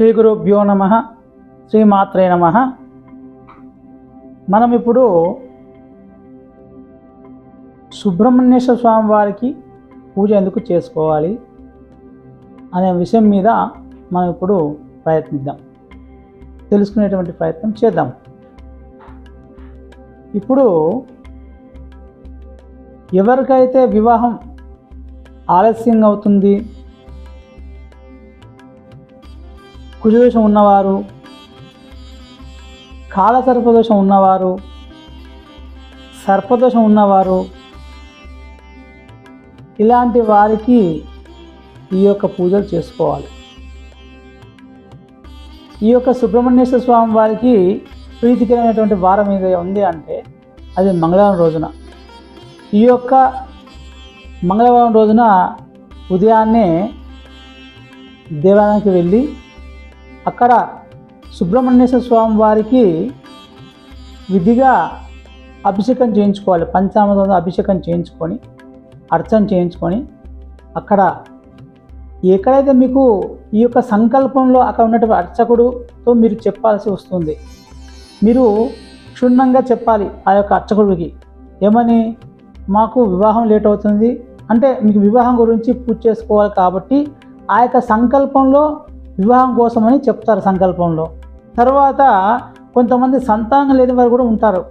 శ్రీ గురుభ్యో నమ శ్రీమాత్రే నమ. మనం ఇప్పుడు సుబ్రహ్మణ్యేశ్వర స్వామి వారికి పూజ ఎందుకు చేసుకోవాలి అనే విషయం మీద మనం ఇప్పుడు ప్రయత్నిద్దాం. తెలుసుకునేటువంటి ప్రయత్నం చేద్దాం. ఇప్పుడు ఎవరికైతే వివాహం ఆలస్యంగా అవుతుంది కుజదోషం ఉన్నవారు కాల సర్పదోషం ఉన్నవారు సర్పదోషం ఉన్నవారు ఇలాంటి వారికి ఈ యొక్క పూజలు చేసుకోవాలి. ఈ యొక్క సుబ్రహ్మణ్యేశ్వర స్వామి వారికి ప్రీతికరమైనటువంటి వారం ఏదో ఉంది అంటే అది మంగళవారం రోజున. ఈ యొక్క మంగళవారం రోజున ఉదయాన్నే దేవాలయానికి వెళ్ళి అక్కడ సుబ్రహ్మణ్యేశ్వర స్వామి వారికి విధిగా అభిషేకం చేయించుకోవాలి. పంచామృతంతో అభిషేకం చేయించుకొని అర్చన చేయించుకొని అక్కడ ఎక్కడైతే మీకు ఈ యొక్క సంకల్పంలో అక్కడ ఉన్నటువంటి అర్చకుడుతో మీరు చెప్పాల్సి వస్తుంది. మీరు క్షుణ్ణంగా చెప్పాలి ఆ యొక్క అర్చకుడికి. ఏమని? మాకు వివాహం లేట్ అవుతుంది. అంటే మీకు వివాహం గురించి పూజ చేసుకోవాలి కాబట్టి ఆ యొక్క సంకల్పంలో వివాహం కోసమని చెప్తారు సంకల్పంలో. తర్వాత కొంతమంది సంతానం లేని వారు కూడా ఉంటారు.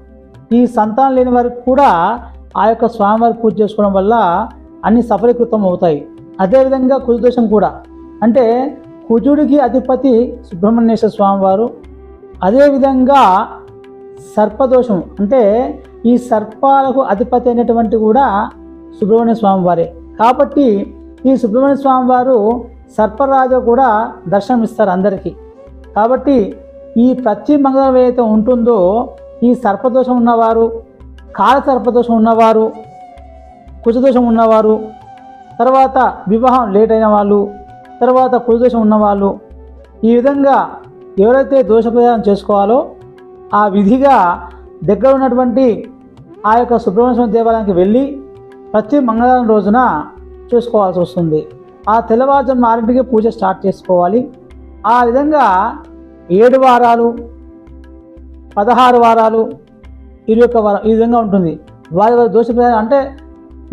ఈ సంతానం లేని వారికి కూడా ఆ యొక్క స్వామివారి పూజ చేసుకోవడం వల్ల అన్ని సఫలీకృతం అవుతాయి. అదేవిధంగా కుజదోషం కూడా. అంటే కుజుడికి అధిపతి సుబ్రహ్మణ్యేశ్వర స్వామివారు అదేవిధంగా సర్పదోషం. అంటే ఈ సర్పాలకు అధిపతి అయినటువంటి కూడా సుబ్రహ్మణ్య స్వామి వారే కాబట్టి ఈ సుబ్రహ్మణ్య స్వామి వారు సర్పరాజు కూడా దర్శనమిస్తారు అందరికీ. కాబట్టి ఈ ప్రతి మంగళవారం ఏదైతే ఉంటుందో ఈ సర్పదోషం ఉన్నవారు కాల సర్పదోషం ఉన్నవారు కుజదోషం ఉన్నవారు తర్వాత వివాహం లేట్ అయిన వాళ్ళు తర్వాత కుజదోషం ఉన్నవాళ్ళు ఈ విధంగా ఎవరైతే దోష ప్రచారం చేసుకోవాలో ఆ విధిగా దగ్గర ఉన్నటువంటి ఆ యొక్క సుబ్రహ్మణ్య స్వామి దేవాలయానికి వెళ్ళి ప్రతి మంగళవారం రోజున చూసుకోవాల్సి వస్తుంది. ఆ తెల్లవారుజామున ఆరింటికి పూజ స్టార్ట్ చేసుకోవాలి. ఆ విధంగా ఏడు వారాలు పదహారు వారాలు ఇరవై ఒక్క వారం ఈ విధంగా ఉంటుంది. వారి వారి దోష అంటే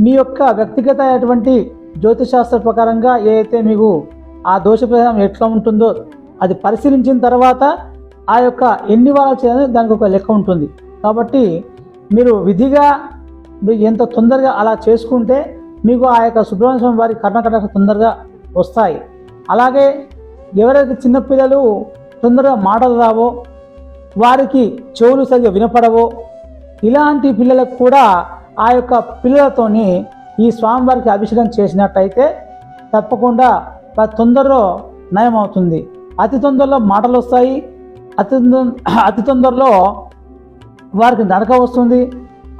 మీ యొక్క వ్యక్తిగత అయినటువంటి జ్యోతిశాస్త్ర ప్రకారంగా ఏదైతే మీకు ఆ దోష ప్రధానం ఎట్లా ఉంటుందో అది పరిశీలించిన తర్వాత ఆ యొక్క ఎన్ని వారాలు చేయాలని దానికి ఒక లెక్క ఉంటుంది. కాబట్టి మీరు విధిగా మీకు ఎంత తొందరగా అలా చేసుకుంటే మీకు ఆ యొక్క సుబ్రహ్మణ్య స్వామి వారి కర్ణకటక తొందరగా వస్తాయి. అలాగే ఎవరైతే చిన్నపిల్లలు తొందరగా మాటలు రావో వారికి చెవులు సరిగా వినపడవో ఇలాంటి పిల్లలకు కూడా ఆ యొక్క పిల్లలతోని ఈ స్వామివారికి అభిషేకం చేసినట్టయితే తప్పకుండా తొందరలో నయం అవుతుంది అతి తొందరలో మాటలు వస్తాయి. అతి అతి తొందరలో వారికి నడక వస్తుంది.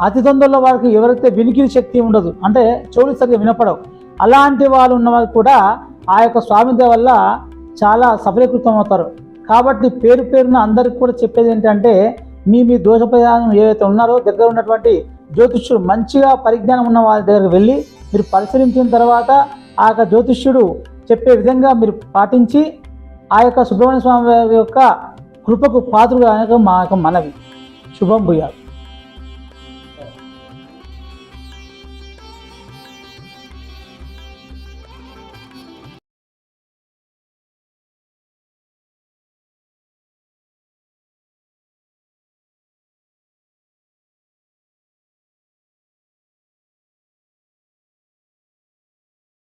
అతి తొందరలో వారికి ఎవరైతే వినికిడి శక్తి ఉండదు అంటే చెవులు సరిగ్గా వినపడవు అలాంటి వాళ్ళు ఉన్న వాళ్ళు కూడా ఆ యొక్క స్వామి వల్ల చాలా సఫలీకృతం అవుతారు. కాబట్టి పేరు పేరున అందరికి కూడా చెప్పేది ఏంటంటే మీ మీ దోష పరిహారం ఏవైతే ఉన్నారో దగ్గర ఉన్నటువంటి జ్యోతిష్యుడు మంచిగా పరిజ్ఞానం ఉన్న వారి దగ్గరికి వెళ్ళి మీరు పరిశీలించిన తర్వాత ఆ యొక్క జ్యోతిష్యుడు చెప్పే విధంగా మీరు పాటించి ఆ యొక్క సుబ్రహ్మణ్య స్వామి వారి యొక్క కృపకు పాత్రుగా మా యొక్క మనవి. శుభం భూయాలు